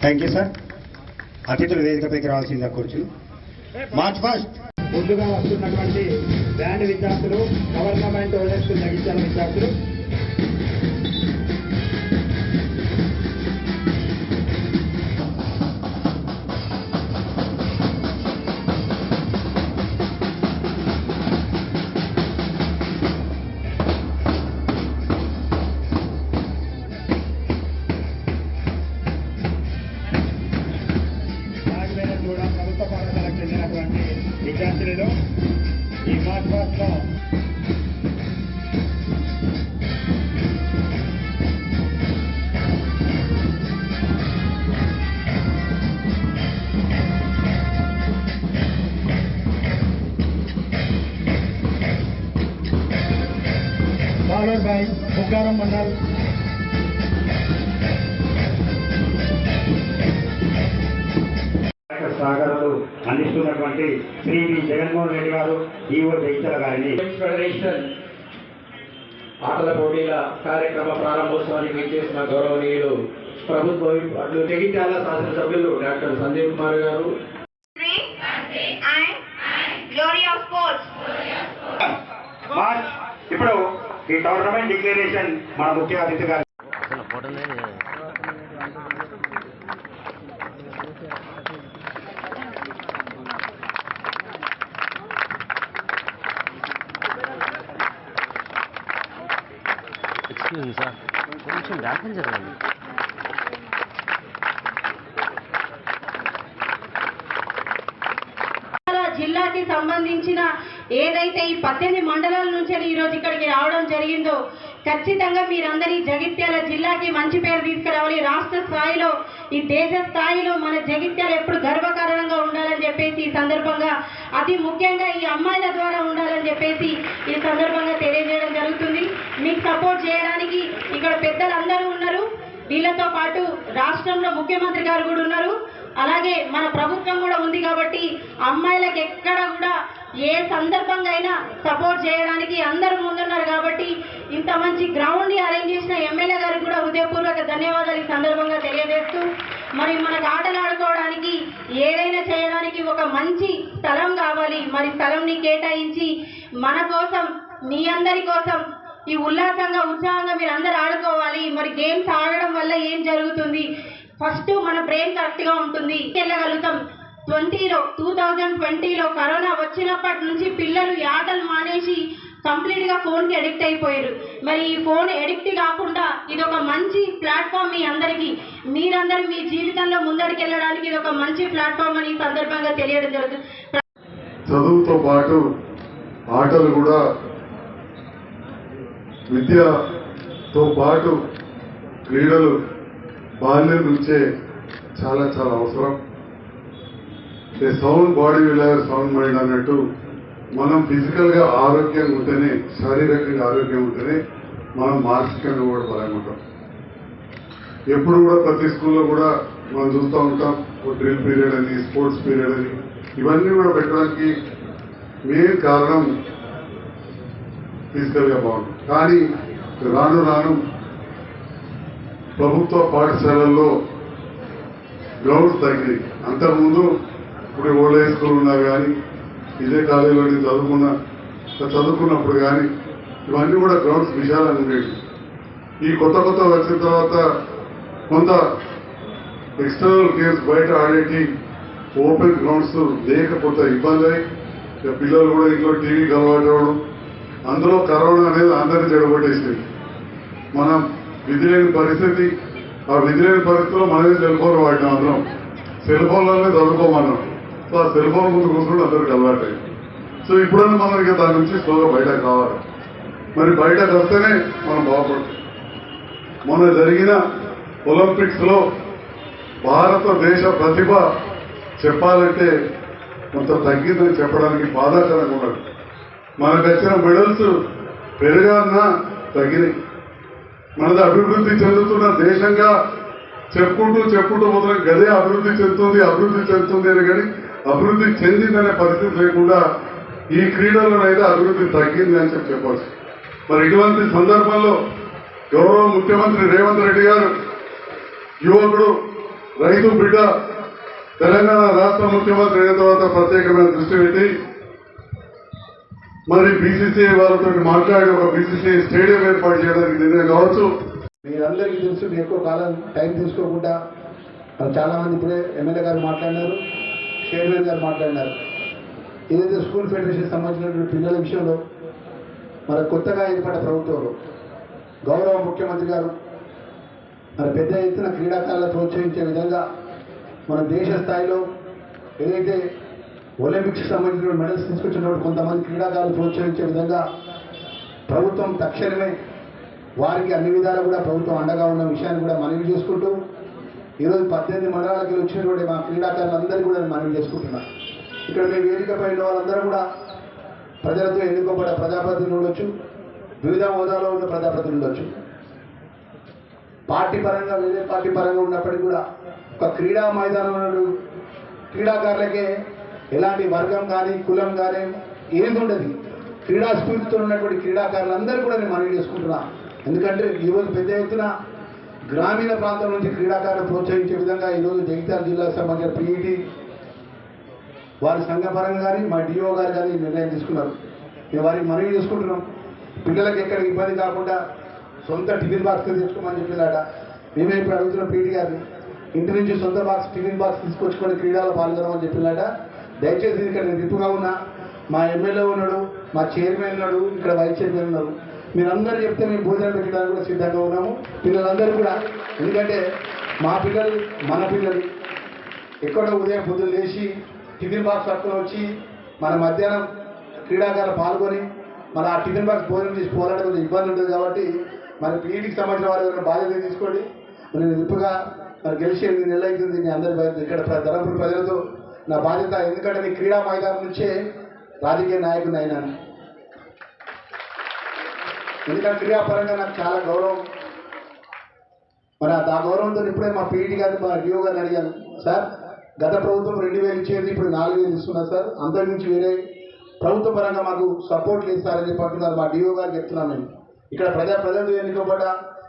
Thank you, sir. అతిథులు వేదికపైకి రావాల్సిందిగా కూర్చుని మార్చ్ ఫస్ట్ ముందుగా వస్తున్నటువంటి బ్యాండ్ విద్యార్థులు గవర్నమెంట్ ఓజెస్ జగిత్యాల విద్యార్థులు. బై బుగ్గారం మండల్ సహకారాలు అందిస్తున్నటువంటి శ్రీ వి. జగన్మోహన్ రెడ్డి గారు ఈవో జయించల గారిని. ఫెడరేషన్ ఆటల పోటీల కార్యక్రమ ప్రారంభోత్సవానికి విచ్చేసిన గౌరవనీయులు ప్రభుత్వ జగిత్యాల శాసనసభ్యులు డాక్టర్ సందీప్ కుమార్ గారు. And glory of sports. March ఇప్పుడు ఈ టోర్నమెంట్ డిక్లరేషన్ మన ముఖ్య అతిథి గారు ఎక్స్క్యూజ్ మీ సార్ కొంచెం బ్యాక్ జరగండి. జిల్లాకి సంబంధించిన ఏదైతే ఈ పద్దెనిమిది మండలాల నుంచి ఈ రోజు ఇక్కడికి రావడం జరిగిందో ఖచ్చితంగా మీరందరి జగిత్యాల జిల్లాకి మంచి పేరు తీసుకురావాలి. రాష్ట్ర స్థాయిలో ఈ దేశ స్థాయిలో మన జగిత్యాల ఎప్పుడు గర్వకారణంగా ఉండాలని చెప్పేసి ఈ సందర్భంగా అతి ముఖ్యంగా ఈ అమ్మాయిల ద్వారా ఉండాలని చెప్పేసి ఈ సందర్భంగా తెలియజేయడం జరుగుతుంది. మీకు సపోర్ట్ చేయడానికి ఇక్కడ పెద్దలందరూ ఉన్నారు. వీళ్ళతో పాటు రాష్ట్రంలో ముఖ్యమంత్రి గారు కూడా ఉన్నారు. అలాగే మన ప్రభుత్వం కూడా ఉంది కాబట్టి అమ్మాయిలకు ఎక్కడ కూడా ఏ సందర్భంగా అయినా సపోర్ట్ చేయడానికి అందరూ ముందున్నారు కాబట్టి ఇంత మంచి గ్రౌండ్ అరేంజ్ చేసిన ఎమ్మెల్యే గారికి కూడా హృదయపూర్వక ధన్యవాదాలు ఈ సందర్భంగా తెలియజేస్తూ మరి మనకు ఆటలు ఆడుకోవడానికి ఏదైనా చేయడానికి ఒక మంచి స్థలం కావాలి. మరి స్థలంని కేటాయించి మన కోసం మీ అందరి కోసం ఈ ఉల్లాసంగా ఉత్సాహంగా మీరు అందరు ఆడుకోవాలి. మరి గేమ్స్ ఆడడం వల్ల ఏం జరుగుతుంది? ఫస్ట్ మన బ్రెయిన్ కరెక్ట్గా ఉంటుంది. వెళ్ళగలుగుతాం ట్వంటీలో టూ థౌజండ్ ట్వంటీలో కరోనా వచ్చినప్పటి నుంచి పిల్లలు ఈ ఆటలు మానేసి కంప్లీట్గా ఫోన్కి అడిక్ట్ అయిపోయారు. మరి ఈ ఫోన్ అడిక్ట్ కాకుండా ఇది ఒక మంచి ప్లాట్ఫామ్ మీ అందరికీ. మీరందరూ మీ జీవితంలో ముందడికి వెళ్ళడానికి ఇది ఒక మంచి ప్లాట్ఫామ్ అని సందర్భంగా తెలియడం జరుగుతుంది. చదువుతో పాటు ఆటలు కూడా విద్యతో పాటు క్రీడలు బాల్యం నుంచే చాలా చాలా అవసరం. A sound body will sound mind అన్నట్టు మనం ఫిజికల్గా ఆరోగ్యంగా ఉంటేనే శారీరకంగా ఆరోగ్యం ఉంటేనే మనం మానసికంగా కూడా బలంగా ఉంటాం ఎప్పుడు కూడా ప్రతి స్కూల్లో కూడా మనం చూస్తూ ఉంటాం డ్రిల్ పీరియడ్ అని స్పోర్ట్స్ పీరియడ్ అని ఇవన్నీ కూడా పెట్టడానికి మెయిన్ కారణం ఫిజికల్గా బాగుంటుంది కానీ రాను రాను ప్రభుత్వ పాఠశాలల్లో గ్రౌండ్స్ తగ్గినాయి అంతకుముందు ఇప్పుడు ఓల్డ్ హై స్కూల్ ఉన్నా కానీ ఇదే కాలేజీలో నేను చదువుకున్న చదువుకున్నప్పుడు కానీ ఇవన్నీ కూడా గ్రౌండ్స్ విశాలంగా ఉండేవి. ఈ కొత్త కొత్త వచ్చిన తర్వాత కొంత ఎక్స్టర్నల్ గేమ్స్ బయట ఆడేటి ఓపెన్ గ్రౌండ్స్ లేకపోతే ఇబ్బంది అయ్యి ఇక పిల్లలు కూడా ఇంట్లో టీవీకి అలవాటు అవ్వడం అందులో కరోనా అనేది అందరినీ చెడగొట్టేసింది. మనం విధి లేని పరిస్థితి ఆ విధి లేని పరిస్థితిలో మనమే సెల్ ఫోన్ వాడినాం అందరం. సెల్ ఫోన్లోనే చదువుకోమన్నాం. సో సెల్ ఫోన్ ముందు అందరికి అలవాటు సో ఇప్పుడన్నా మనం ఇక దాని నుంచి స్లోగా బయటకు రావాలి. మరి బయటకు వస్తేనే మనం బాగుపడుతుంది మొన్న జరిగిన ఒలింపిక్స్లో భారతదేశ ప్రతిభ చెప్పాలంటే కొంత తగ్గిందని చెప్పడానికి బాధాకరంగా ఉన్నది. మనకు వచ్చిన మెడల్స్ పెరగాలన్నా తగ్గినాయి. మనది అభివృద్ధి చెందుతున్న దేశంగా చెప్పుకుంటూ చెప్పుకుంటూ పోతున్న గదే అభివృద్ధి చెందుతుంది అభివృద్ధి చెందుతుంది అని కానీ అభివృద్ధి చెందిందనే పరిస్థితి లేకుండా ఈ క్రీడలనైతే అభివృద్ధి తగ్గింది అని చెప్పి చెప్పవచ్చు. మరి ఇటువంటి సందర్భంలో గౌరవ ముఖ్యమంత్రి రేవంత్ రెడ్డి గారు యువకుడు రైతు బిడ్డ తెలంగాణ రాష్ట్ర ముఖ్యమంత్రి అయిన తర్వాత ప్రత్యేకమైన దృష్టి పెట్టి మరి బీసీసీఐ వాళ్ళతో మాట్లాడి ఒక బీసీసీఐ స్టేడియం ఏర్పాటు చేయడానికి నిర్ణయం కావచ్చు. మీరందరికీ తెలుసు మీరు ఎక్కువ కాలం టైం తీసుకోకుండా చాలా మంది ఇప్పుడే ఎమ్మెల్యే గారు మాట్లాడినారు. చైర్మన్ గారు మాట్లాడినారు. ఏదైతే స్కూల్ ఫెడరేషన్ సంబంధించినటువంటి పిల్లల విషయంలో మరి కొత్తగా ఏర్పడ్డ ప్రభుత్వంలో గౌరవ ముఖ్యమంత్రి గారు మరి పెద్ద ఎత్తున క్రీడాకారులను ప్రోత్సహించే విధంగా మన దేశ స్థాయిలో ఏదైతే ఒలింపిక్స్ సంబంధించిన మెడల్స్ తీసుకొచ్చినటువంటి కొంతమంది క్రీడాకారులు ప్రోత్సహించే విధంగా ప్రభుత్వం తక్షణమే వారికి అన్ని విధాలు కూడా ప్రభుత్వం అండగా ఉన్న విషయాన్ని కూడా మనవి చేసుకుంటూ ఈరోజు పద్దెనిమిది మండలాలకి వచ్చినటువంటి మా క్రీడాకారులందరికీ కూడా నేను మనవి చేసుకుంటున్నాను ఇక్కడ మీ వేదికపై ఉన్న వాళ్ళందరూ కూడా ప్రజలతో ఎన్నుకోబడ్డ ప్రజాప్రతినిధులు ఉండొచ్చు. వివిధ హోదాలో ఉన్న ప్రజాప్రతినిధులు ఉండొచ్చు. పార్టీ పరంగా వేరే పార్టీ పరంగా ఉన్నప్పటికీ కూడా ఒక క్రీడా మైదానంలో క్రీడాకారులకే ఎలాంటి వర్గం కానీ కులం కానీ ఏది ఉండదు. క్రీడా స్ఫూర్తితో ఉన్నటువంటి క్రీడాకారులందరూ కూడా నేను మనవి చేసుకుంటున్నా. ఎందుకంటే ఈరోజు పెద్ద ఎత్తున గ్రామీణ ప్రాంతం నుంచి క్రీడాకారులు ప్రోత్సహించే విధంగా ఈరోజు జగిత్యాల జిల్లా సంబంధించిన పీఈటీ వారి సంఘపరంగా కానీ మా డిఓ గారు కానీ నిర్ణయం తీసుకున్నారు. మేము వారికి మనవి చేసుకుంటున్నాం. పిల్లలకి ఎక్కడ ఇబ్బంది కాకుండా సొంత టిఫిన్ బాక్స్ తెచ్చుకోమని చెప్పినాడ? మేమే ఇప్పుడు అడుగుతున్న పీటీ గారిని. ఇంటి నుంచి సొంత బాక్స్ టిఫిన్ బాక్స్ తీసుకొచ్చుకొని క్రీడలో పాల్గొనమని చెప్పినాడ? దయచేసి ఇక్కడ నేను రిప్పుగా ఉన్నా. మా ఎమ్మెల్యే ఉన్నాడు మా చైర్మన్ ఉన్నాడు ఇక్కడ వైస్ చైర్మన్ ఉన్నారు. మీరందరూ చెప్తే మేము భోజనం పెట్టడానికి కూడా సిద్ధంగా ఉన్నాము. పిల్లలందరూ కూడా ఎందుకంటే మా పిల్లలు మన పిల్లలు ఎక్కడో ఉదయం పొద్దున్న లేచి టిఫిన్ బాక్స్ పట్టుకొని వచ్చి మన మధ్యాహ్నం క్రీడాకారులు పాల్గొని మన ఆ టిఫిన్ బాక్స్ భోజనం చేసి పోరాటం కొంచెం ఇబ్బంది ఉంటుంది కాబట్టి మన పీఈటీకి సంబంధించిన వారు బాధ్యత తీసుకోండి. నేను ఇప్పుగా మరి గెలిచి ఎనిమిది నెలలు అవుతుంది. మీ అందరి బాధ్యత ఇక్కడ ప్ర- ధర్మపురి ప్రజలతో నా బాధ్యత ఎందుకంటే నేను క్రీడా మైదానం నుంచే రాజకీయ నాయకుని అయినాను. ఎందుకంటే క్రియాపరంగా నాకు చాలా గౌరవం. మరి ఆ గౌరవంతో ఇప్పుడే మా పీఈటీ గారు మా డిఓ గారిని అడిగాను సార్ గత ప్రభుత్వం రెండు వేలు ఇచ్చేది ఇప్పుడు నాలుగు వేలు ఇస్తున్నారు సార్. అంతకు మించి వేరే ప్రభుత్వ పరంగా మాకు సపోర్ట్ లేదు సార్ అని చెప్పి అంటున్నారు. మా డిఓ గారు చెప్తున్నాం మేము ఇక్కడ ప్రజా ప్రజలు ఎన్నుకోబడ్డ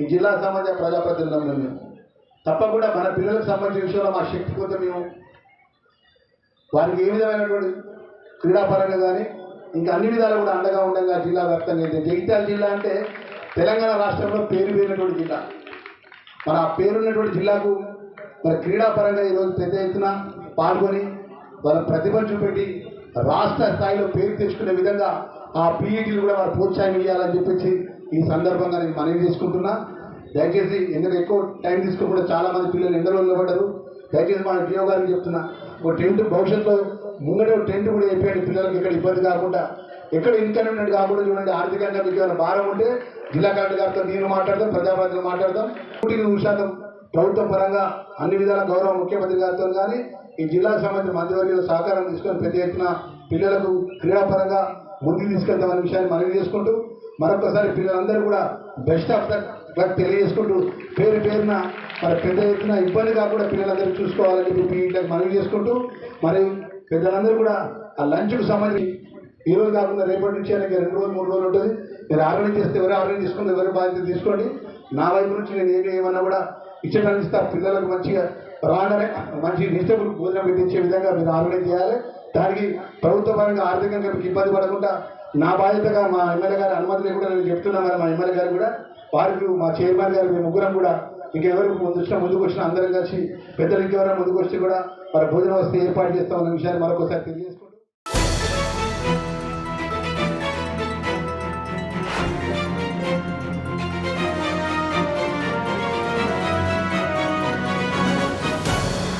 ఈ జిల్లా సంబంధించిన ప్రజాప్రతినిధులం మేము. తప్పకుండా మన పిల్లలకు సంబంధించిన విషయంలో మా శక్తి కొద్ది మేము వారికి ఏ విధమైనటువంటి క్రీడాపరంగా కానీ ఇంకా అన్ని విధాలు కూడా అండగా ఉండగా జిల్లా వ్యాప్తంగా అయితే జగిత్యాల జిల్లా అంటే తెలంగాణ రాష్ట్రంలో పేరు పేరినటువంటి జిల్లా. మన ఆ పేరున్నటువంటి జిల్లాకు మరి క్రీడాపరంగా ఈరోజు పెద్ద ఎత్తున పాల్గొని వాళ్ళ ప్రతిభను చూపెట్టి రాష్ట్ర స్థాయిలో పేరు తెచ్చుకునే విధంగా ఆ పీఈటీలు కూడా వారు ప్రోత్సాహం ఇవ్వాలని చెప్పేసి ఈ సందర్భంగా నేను మనవి చేసుకుంటున్నా. దయచేసి ఎందుకంటే ఎక్కువ టైం తీసుకోకుండా చాలా మంది పిల్లలు ఎండలో నిలబడ్డారు. దయచేసి మన డిఓ గారికి చెప్తున్నా ఒక టెంట్ భవిష్యత్తులో ముంగడే టెంట్ కూడా చెప్పండి పిల్లలకి ఇక్కడ ఇబ్బంది కాకుండా. ఎక్కడ ఇన్కన్వీనియంట్ కాకుండా చూడండి ఆర్థికంగా మీకు ఏమైనా భారం ఉంటే జిల్లా కలెక్టర్ గారితో నేను మాట్లాడతాం ప్రజాప్రతినిధులు మాట్లాడతాం నూటికి నూరు శాతం ప్రభుత్వం పరంగా అన్ని విధాల గౌరవ ముఖ్యమంత్రి గారితో కానీ ఈ జిల్లాకు సంబంధించిన మంత్రివర్యుల సహకారం తీసుకొని పెద్ద ఎత్తున పిల్లలకు క్రీడాపరంగా ముందుకు తీసుకెళ్తామనే విషయాన్ని మనవి చేసుకుంటూ మరొకసారి పిల్లలందరూ కూడా బెస్ట్ ఆఫ్ లక్ తెలియజేసుకుంటూ పేరు పేరున మరి పెద్ద ఎత్తున ఇబ్బంది కాకుండా పిల్లలందరూ చూసుకోవాలని చెప్పి పీఈటీలకు మనవి చేసుకుంటూ మరి పెద్దలందరూ కూడా ఆ లంచ్కు సంబంధించి ఈ రోజు కాకుండా రేపటి నుంచి ఆయనకి రెండు రోజులు మూడు రోజులు ఉంటుంది. మీరు ఆర్డర్ చేస్తే ఎవరు ఆర్డర్ తీసుకుంటే ఎవరి బాధ్యత తీసుకోండి. నా వైపు నుంచి నేను ఏమి ఏమన్నా కూడా ఇచ్చడానికి ఇస్తా. పిల్లలకు మంచిగా రాగానే మంచి వెజిటబుల్ భోజనం పెట్టించే విధంగా మీరు ఆర్గనైజ్ చేయాలి. దానికి ప్రభుత్వ పరంగా ఆర్థికంగా మీకు ఇబ్బంది పడకుండా నా బాధ్యతగా మా ఎమ్మెల్యే గారి అనుమతి లేకుండా నేను చెప్తున్నా మరి మా ఎమ్మెల్యే గారు కూడా వారికి మా చైర్మన్ గారు మేము ముగ్గురం కూడా ఇంకెవరు ముందు వచ్చినా ముందుకు వచ్చినా అందరం కలిసి పెద్దలు ఇంకెవరైనా ముందుకు వచ్చి కూడా మరి భోజన వస్తే ఏర్పాటు చేస్తామన్న విషయాన్ని మరొకసారి తెలియజేసుకుంటాం